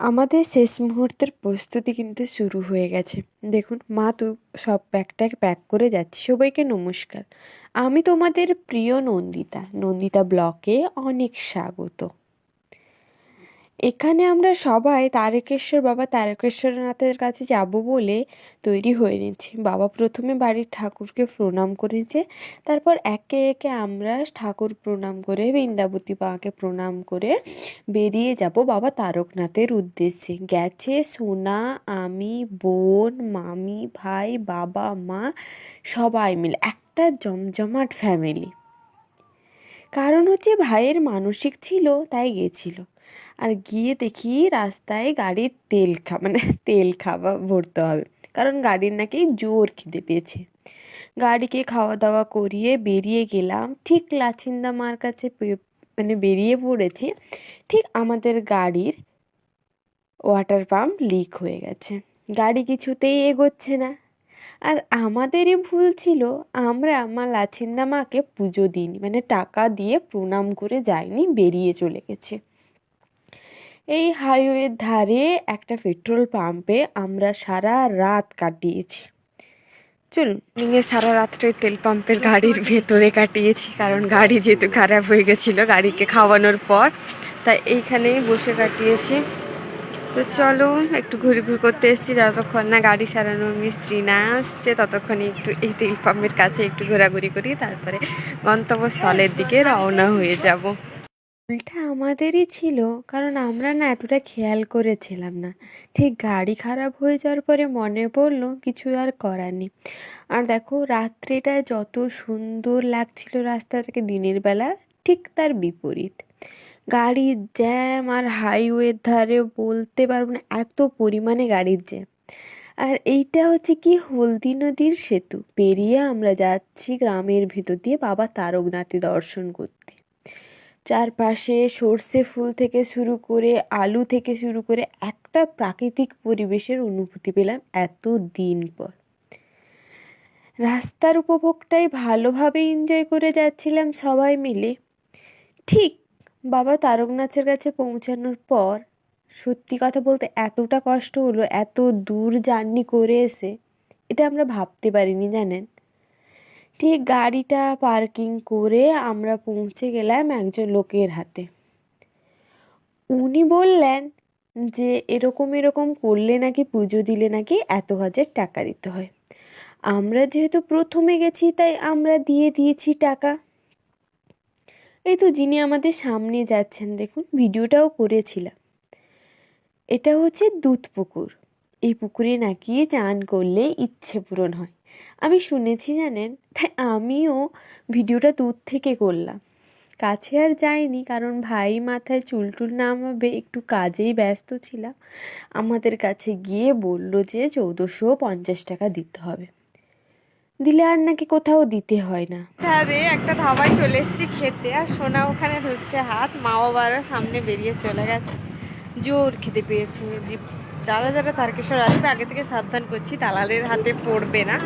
আমাদের শেষ মুহূর্তের প্রস্তুতি কিন্তু শুরু হয়ে গেছে। দেখুন, মা তো সব ব্যাগটাকে প্যাক করে যাচ্ছি। সবাইকে নমস্কার। আমি তোমাদের প্রিয় নন্দিতা। নন্দিতা ব্লকে অনেক স্বাগত। এখানে আমরা সবাই তারকেশ্বর বাবা তারকেশ্বরনাথের কাছে যাব বলে তৈরি হয়ে নিচ্ছি বাবা প্রথমে বাড়ির ঠাকুরকে প্রণাম করেছে তারপর একে একে আমরা ঠাকুর প্রণাম করে, বৃন্দাবতী বাবাকে প্রণাম করে বেরিয়ে যাব বাবা তারকনাথের উদ্দেশ্যে। গেছে সোনা, আমি, বোন, মামি, ভাই, বাবা, মা, সবাই মিলে। একটা জমজমাট ফ্যামিলি কারণ হচ্ছে ভাইয়ের মানসিক ছিল, তাই গেছিল। আর গিয়ে দেখি রাস্তায় গাড়ির তেল খা মানে তেল খাওয়া ভরতে হবে। কারণ গাড়ির নাকি জোর খিদে পেয়েছে। গাড়িকে খাওয়া দাওয়া করিয়ে বেরিয়ে গেলাম। ঠিক লাচিন্দা মার কাছে মানে বেরিয়ে পড়েছি। ঠিক আমাদের গাড়ির ওয়াটার পাম্প লিক হয়ে গেছে। গাড়ি কিছুতেই এগোচ্ছে না। আর আমাদেরই ভুল ছিল। আমরা আমার লাচিন্দা মাকে পুজো দিইনি। মানে টাকা দিয়ে প্রণাম করে যাইনি, বেরিয়ে চলে গেছে। এই হাইওয়ের ধারে একটা পেট্রোল পাম্পে আমরা সারা রাত কাটিয়েছি। চলুন, নিয়ে সারা রাত্রে তেল পাম্পের গাড়ির ভেতরে কাটিয়েছি, কারণ গাড়ি যেহেতু খারাপ হয়ে গেছিল গাড়িকে খাওয়ানোর পর, তাই এইখানেই বসে কাটিয়েছি। তো চলো, একটু ঘুরে ঘুর করতে এসেছি, যতক্ষণ না গাড়ি সারানোর মিস্ত্রি না আসছে ততক্ষণে একটু এই তেল পাম্পের কাছে একটু ঘোরাঘুরি করি, তারপরে গন্তব্যস্থলের দিকে রওনা হয়ে যাব। ভুলটা আমাদেরই ছিল, কারণ আমরা না এতটা খেয়াল করেছিলাম না। ঠিক গাড়ি খারাপ হয়ে যাওয়ার পরে মনে পড়ল কিছু আর করার নেই। আর দেখো, রাত্রিটা যত সুন্দর লাগছিল রাস্তাটাকে দিনের বেলা, ঠিক তার বিপরীত। গাড়ির জ্যাম আর হাইওয়ের ধারে বলতে পারব না, এত পরিমাণে গাড়ির জ্যাম। আর এইটা হচ্ছে কি, হলদি নদীর সেতু। পেরিয়ে আমরা যাচ্ছি গ্রামের ভিতর দিয়ে বাবা তারকনাথে দর্শন করতে। চারপাশে সর্ষে ফুল থেকে শুরু করে আলু থেকে শুরু করে একটা প্রাকৃতিক পরিবেশের অনুভূতি পেলাম এত দিন পর। রাস্তার উপভোগটাই ভালোভাবে এনজয় করে যাচ্ছিলাম সবাই মিলে। ঠিক বাবা তারকনাথের কাছে পৌঁছানোর পর সত্যি কথা বলতে এতটা কষ্ট হলো, এত দূর জার্নি করে এসে, এটা আমরা ভাবতে পারিনি জানেন? ঠিক গাড়িটা পার্কিং করে আমরা পৌঁছে গেলাম একজন লোকের হাতে। উনি বললেন যে, এরকম এরকম করলে নাকি পুজো দিলে নাকি এত হাজার টাকা দিতে হয়। আমরা যেহেতু প্রথমে গেছি, তাই আমরা দিয়ে দিয়েছি টাকা। এই তো যিনি আমাদের সামনে যাচ্ছেন, দেখুন, ভিডিওটাও করেছিলাম। এটা হচ্ছে দুধ পুকুর এই পুকুরে নাকি চান করলে ইচ্ছে পূরণ হয়। আমি শুনেছি জানেন? তাই আমিও ভিডিওটা দূর থেকে করলাম। কাছে আর যাইনি কারণ ভাই মাথায় চুল টুল নামাবে, একটু কাজেই ব্যস্ত ছিলাম। আমাদের কাছে গিয়ে বলল যে চৌদ্দশো পঞ্চাশ টাকা দিতে হবে। দিলে আর নাকি কোথাও দিতে হয় না। ধারে একটা ধাবায় চলে এসেছি খেতে আর সোনা ওখানে ধরছে হাত মা বাবারা সামনে বেরিয়ে চলে গেছে। জোর খেতে পেয়েছে যে যারা যারা তারকেশ্বর আসবে আগে থেকে সাবধান করছি দালালের হাতে পড়বে না।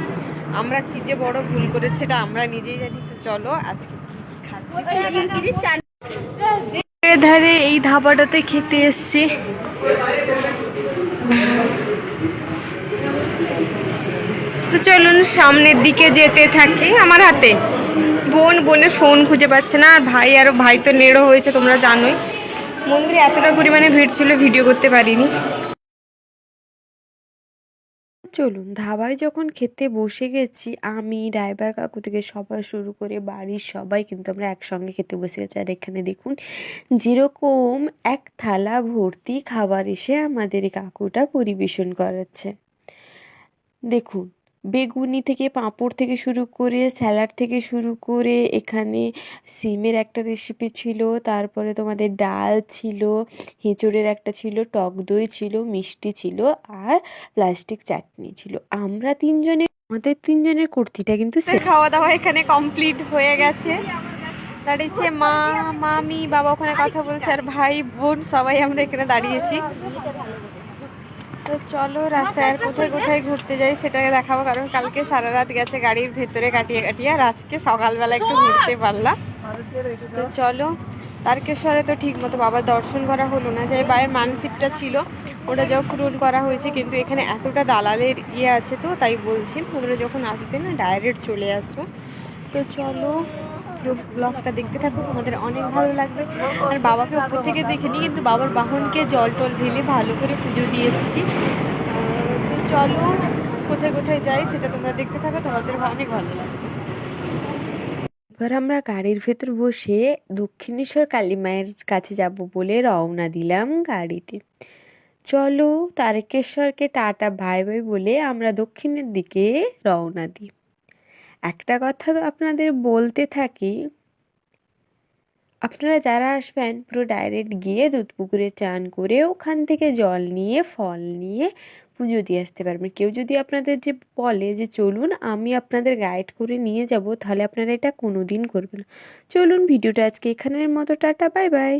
আমরা কি যে বড় ভুল করেছি সেটা আমরা নিজেই জানি। তো চলো আজকে কি খাচ্ছি ধারে এই ধাবাটাতে খেতে এসছি। তো চলুন সামনের দিকে যেতে থাকি আমার হাতে। বোন বোনের ফোন খুঁজে পাচ্ছে না আর ভাই আরও ভাই তো নেড়ো হয়েছে তোমরা জানোই। মন্দিরে এতটা পরিমাণে ভিড় ছিল ভিডিও করতে পারিনি। চলুন, ধাবায় যখন খেতে বসে গেছি, আমি, ড্রাইভার কাকু থেকে সবাই শুরু করে বাড়ির সবাই কিন্তু আমরা একসঙ্গে খেতে বসে গেছি। আর এখানে দেখুন, যেরকম এক থালা ভর্তি খাবার এসে আমাদের কাকুটা পরিবেশন করাচ্ছে। দেখুন বেগুনি থেকে পাঁপড় থেকে শুরু করে স্যালাড থেকে শুরু করে এখানে সিমের একটা রেসিপি ছিল, তারপরে তোমাদের ডাল ছিল এঁচোড়ের একটা ছিল, টক দই ছিল, মিষ্টি ছিল আর প্লাস্টিক চাটনি ছিল। আমরা তিনজনে, আমাদের তিনজনের কুর্তিটা কিন্তু খাওয়া দাওয়া এখানে কমপ্লিট হয়ে গেছে। দাঁড়িয়েছে মা, মামি, বাবা ওখানে কথা বলছে, আর ভাই, বোন, সবাই আমরা এখানে দাঁড়িয়েছি। তো চলো রাস্তায় আর কোথায় কোথায় ঘুরতে যাই সেটাকে দেখাবো, কারণ কালকে সারা রাত গেছে গাড়ির ভেতরে কাটিয়ে কাটিয়ে আর আজকে সকালবেলা একটু ঘুরতে পারলাম। তো চলো, তারকেশ্বরে তো ঠিক মতো বাবার দর্শন করা হলো না যে বাইরের মানসিকটা ছিল, ওটা যাও পূরণ করা হয়েছে, কিন্তু এখানে এতটা দালালের ইয়ে আছে তো, তাই বলছি তোমরা যখন আসবে না ডাইরেক্ট চলে আসব। তো চলো পুরো ব্লগটা দেখতে থাকো তোমাদের অনেক ভালো লাগবে। আর বাবাকে উপর থেকে দেখে নিই, কিন্তু বাবার বাহনকে জল টল ঢেলে ভালো করে পুজো দিয়ে এসেছি। তো চলো, কোথায় কোথায় যাই সেটা তোমরা দেখতে থাকো, তোমাদের অনেক ভালো লাগবে। এবার আমরা গাড়ির ভেতর বসে দক্ষিণেশ্বর কালী মায়ের কাছে যাব বলে রওনা দিলাম গাড়িতে। চলো, তারকেশ্বরকে টাটা ভাই ভাই বলে আমরা দক্ষিণের দিকে রওনা দিই। একটা কথা তো আপনাদের বলতে থাকি, আপনারা যারা আসবেন পুরো ডাইরেক্ট গিয়ে দুধ পুকুরে চান করে ওখান থেকে জল নিয়ে, ফল নিয়ে পুজো দিয়ে আসতে পারবেন। কেউ যদি আপনাদের যে বলে যে চলুন আমি আপনাদের গাইড করে নিয়ে যাব, তাহলে আপনারা এটা কোনো দিন করবেন চলুন ভিডিওটা আজকে এখানের মতো, টাটা বাই বাই